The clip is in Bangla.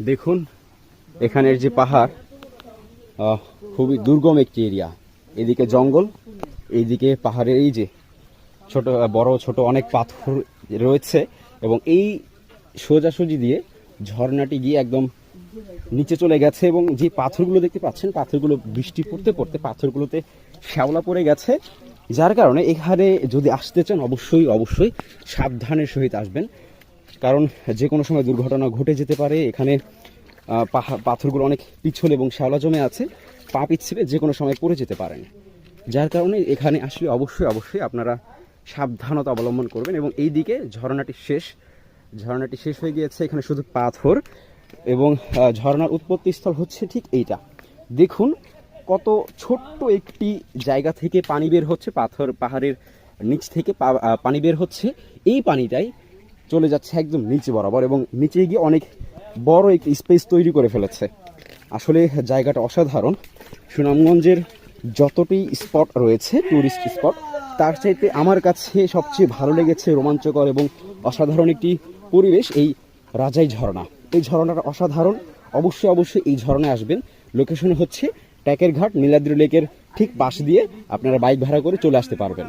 দেখুন, এখানের যে পাহাড় খুবই দুর্গম একটি এরিয়া। এদিকে জঙ্গল, এইদিকে পাহাড়ের এই যে ছোট, বড়, ছোট অনেক পাথর রয়েছে এবং এই সোজাসুজি দিয়ে ঝর্ণাটি গিয়ে একদম নিচে চলে গেছে এবং যে পাথরগুলো দেখতে পাচ্ছেন, পাথরগুলো বৃষ্টি পড়তে পড়তে পাথরগুলোতে শ্যাওলা পড়ে গেছে। যার কারণে এখানে যদি আসতে চান, অবশ্যই অবশ্যই সাবধানের সহিত আসবেন। কারণ যে কোনো সময় দুর্ঘটনা ঘটে যেতে পারে। এখানে পাথরগুলো অনেক পিছল এবং শ্যাওলা জমে আছে। পা পিছলে যে কোনো সময় পড়ে যেতে পারেন। যার কারণে এখানে আসলে অবশ্যই অবশ্যই আপনারা সাবধানতা অবলম্বন করবেন এবং এই দিকে ঝর্ণাটি শেষ। ঝর্ণাটি শেষ হয়ে গিয়েছে এখানে শুধু পাথর এবং ঝর্ণার উৎপত্তিস্থল হচ্ছে ঠিক এইটা। দেখুন কত ছোট্ট একটি জায়গা থেকে পানি বের হচ্ছে। পাথর পাহাড়ের নিচ থেকে পানি বের হচ্ছে। এই পানিটাই চলে যাচ্ছে একদম নিচে বরাবর এবং নিচে গিয়ে অনেক বড় একটি স্পেস তৈরি করে ফেলেছে। আসলে জায়গাটা অসাধারণ। সুনামগঞ্জের যতটি স্পট রয়েছে ট্যুরিস্ট স্পট তার চাইতে আমার কাছে সবচেয়ে ভালো লেগেছে রোমাঞ্চকর এবং অসাধারণ একটি পরিবেশ, এই রাজাই ঝর্ণা। এই ঝর্ণাটা অসাধারণ। অবশ্যই অবশ্যই এই ঝর্ণায় আসবেন। লোকেশন হচ্ছে ট্যাকের ঘাট নীলাদ্রি লেকের ঠিক পাশ দিয়ে আপনারা বাইক ভাড়া করে চলে আসতে পারবেন।